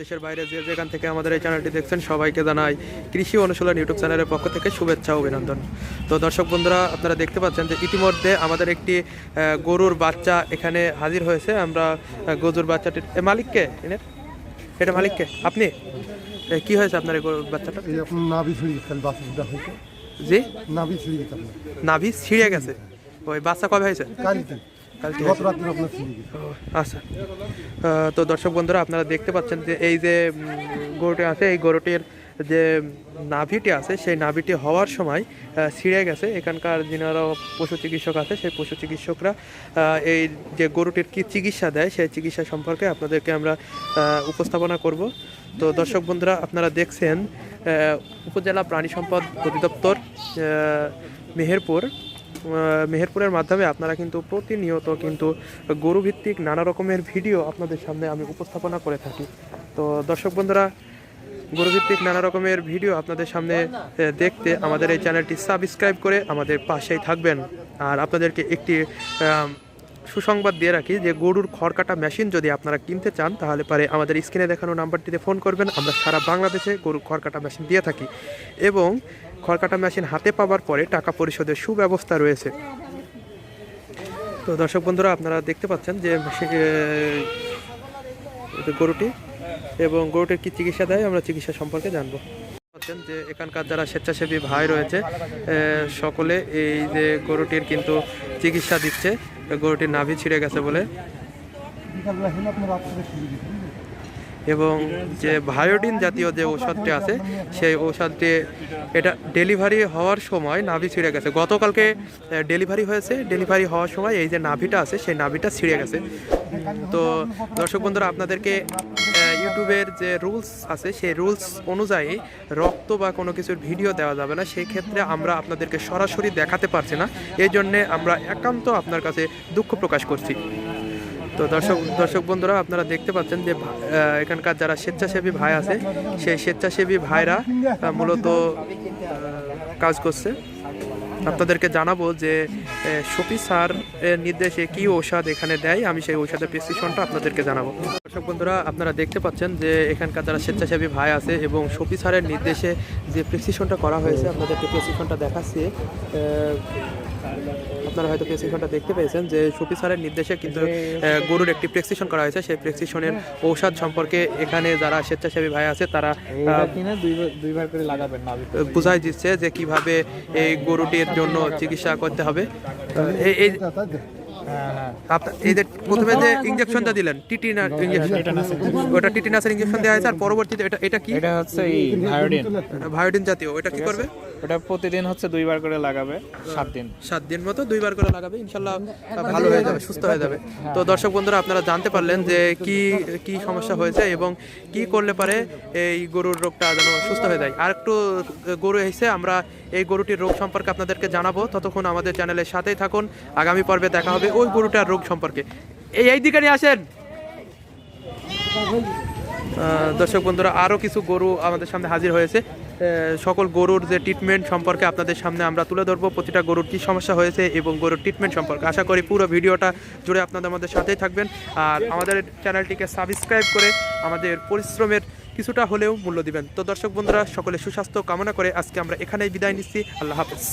দেশের বাইরে যে যেখান থেকে আমাদের এই চ্যানেলটি দেখছেন সবাইকে জানাই কৃষি অনুশীলন ইউটিউব চ্যানেলের পক্ষ থেকে শুভেচ্ছা অভিনন্দন। তো দর্শক বন্ধুরা আপনারা দেখতে পাচ্ছেন যে ইতিমধ্যে আমাদের একটি গরুর বাচ্চা এখানে হাজির হয়েছে। আমরা গরুর বাচ্চাটির মালিককে এনের? এটা মালিককে? আপনি? কি হয়েছে আপনার এই গরুর বাচ্চাটা নাভি ছিঁড়ে হয়েছে। জি? নাভি ছিঁড়ে গেছে নাভি ছিঁড়ে গেছে। ওই বাচ্চা কবে হয়েছে? কালকে। গেছে আচ্ছা। তো দর্শক বন্ধুরা আপনারা দেখতে পাচ্ছেন যে এই যে গরুটি আছে এই গরুটির যে নাভিটি আছে সেই নাভিটি হওয়ার সময় ছিঁড়ে গেছে। এখানকার যিনারা পশু চিকিৎসক আছে সেই পশু চিকিৎসকরা এই যে গরুটির কি চিকিৎসা দেয় সেই চিকিৎসা সম্পর্কে আপনাদেরকে আমরা উপস্থাপনা করব। তো দর্শক বন্ধুরা আপনারা দেখছেন উপজেলা প্রাণী সম্পদ অধিদপ্তর মেহেরপুর। মেহেরপুরের মাধ্যমে আপনারা কিন্তু প্রতিনিয়ত কিন্তু গরুভিত্তিক নানা রকমের ভিডিও আপনাদের সামনে আমি উপস্থাপনা করে থাকি। তো দর্শক বন্ধুরা, গরুভিত্তিক নানা রকমের ভিডিও আপনাদের সামনে দেখতে আমাদের এই চ্যানেলটি সাবস্ক্রাইব করে আমাদের পাশেই থাকবেন। আর আপনাদেরকে একটি সুসংবাদ দিয়ে রাখি যে গরুর খড়কাটা মেশিন যদি আপনারা কিনতে চান, তাহলে পারে আমাদের স্ক্রিনে দেখানো নাম্বারটিতে ফোন করবেন। আমরা সারা বাংলাদেশে গরুর খড়কাটা মেশিন দিয়ে থাকি এবং খড়কাটা মেশিন হাতে পাওয়ার পরে টাকা পরিশোধের সুব্যবস্থা রয়েছে। তো দর্শক বন্ধুরা, আপনারা দেখতে পাচ্ছেন যে গরুটি এবং গরুটির কি চিকিৎসা দেয়, আমরা চিকিৎসা সম্পর্কে জানব। পাচ্ছেন যে এখানকার যারা স্বেচ্ছাসেবী ভাই রয়েছে সকলে এই যে গরুটির কিন্তু চিকিৎসা দিচ্ছে। গরুটির নাভি ছিঁড়ে গেছে বলে। এবং যে ভায়োডিন জাতীয় যে ঔষধটি আছে, সেই ঔষধটি এটা ডেলিভারি হওয়ার সময় নাভি ছিঁড়ে গেছে। গতকালকে ডেলিভারি হয়েছে। ডেলিভারি হওয়ার সময় এই যে নাভিটা আছে, সেই নাভিটা ছিঁড়ে গেছে। তো দর্শক বন্ধুরা, আপনাদেরকে ইউটিউবের যে রুলস আছে, সেই রুলস অনুযায়ী রক্ত বা কোনো কিছুর ভিডিও দেওয়া যাবে না। সেই ক্ষেত্রে আমরা আপনাদেরকে সরাসরি দেখাতে পারছি না। এই জন্যে আমরা একান্ত আপনার কাছে দুঃখ প্রকাশ করছি। তো দর্শক দর্শক বন্ধুরা, আপনারা দেখতে পাচ্ছেন যে এখানকার যারা স্বেচ্ছাসেবী ভাই আছে, সেই স্বেচ্ছাসেবী ভাইরা মূলত কাজ করছে। আপনাদেরকে জানাব যে শফি স্যার এর নির্দেশে কি ঔষধ এখানে দেয়? আমি সেই ঔষধের প্রেসক্রিপশনটা আপনাদেরকে জানাব। দর্শক বন্ধুরা আপনারা দেখতে পাচ্ছেন যে এখানকার যারা স্বেচ্ছাসেবী ভাই আছে এবং শফি স্যারের নির্দেশে যে প্রেসক্রিপশনটা করা হয়েছে আপনাদেরকে প্রেসক্রিপশনটা দেখাচ্ছি। আপনারা হয়তো প্রেসক্রিপশনটা দেখতে পেয়েছেন যে শফি স্যারের নির্দেশে কিন্তু গরুর একটি প্রেসক্রিপশন করা হয়েছে। সেই প্রেসক্রিপশনের ঔষধ সম্পর্কে এখানে যারা স্বেচ্ছাসেবী ভাই আছে তারা দুইবার করে লাগাবেন না বুঝাই দিচ্ছে যে কীভাবে এই গরুটির জন্য চিকিৎসা করতে হবে। এই? হ্যাঁ হ্যাঁ। আপনার এই যে প্রথমে যে ইঞ্জেকশনটা দিলেন টিটিনার ইঞ্জেকশন ওটা টিটিনাসের ইঞ্জেকশন দেওয়া হয়েছে আর পরবর্তীতে এটা এটা কি? এটা হচ্ছে ভায়োডিন ভায়োডিন জাতীয় ওটা কি করবে? ওটা প্রতিদিন হচ্ছে দুইবার করে লাগাবে সাত দিন। সাত দিন মতো দুইবার করে লাগাবে ইনশাল্লাহ ভালো হয়ে যাবে সুস্থ হয়ে যাবে। তো দর্শক বন্ধুরা আপনারা জানতে পারলেন যে কি কি সমস্যা হয়েছে এবং কি করলে পারে এই গরুর রোগটা যেন সুস্থ হয়ে যায়। আর একটু গরু এসে আমরা এই গরুটির রোগ সম্পর্কে আপনাদেরকে জানাব। ততক্ষণ আমাদের চ্যানেলের সাথেই থাকুন। আগামী পর্বে দেখা হবে ওই গরুটার রোগ সম্পর্কে। এই এই দিকে নিয়ে আসেন। আহ, দর্শক বন্ধুরা আরও কিছু গরু আমাদের সামনে হাজির হয়েছে। সকল গরুর যে ট্রিটমেন্ট সম্পর্কে আপনাদের সামনে আমরা তুলে ধরবো, প্রতিটা গরুর কী সমস্যা হয়েছে এবং গরুর ট্রিটমেন্ট সম্পর্কে। আশা করি পুরো ভিডিওটা জুড়ে আপনাদের আমাদের সাথেই থাকবেন। আর আমাদের চ্যানেলটিকে সাবস্ক্রাইব করে আমাদের পরিশ্রমের কিছুটা হলেও মূল্য দিবেন। তো দর্শক বন্ধুরা, সকলে সুস্বাস্থ্য কামনা করে আজকে আমরা এখানেই বিদায় নিচ্ছি। আল্লাহ হাফেজ।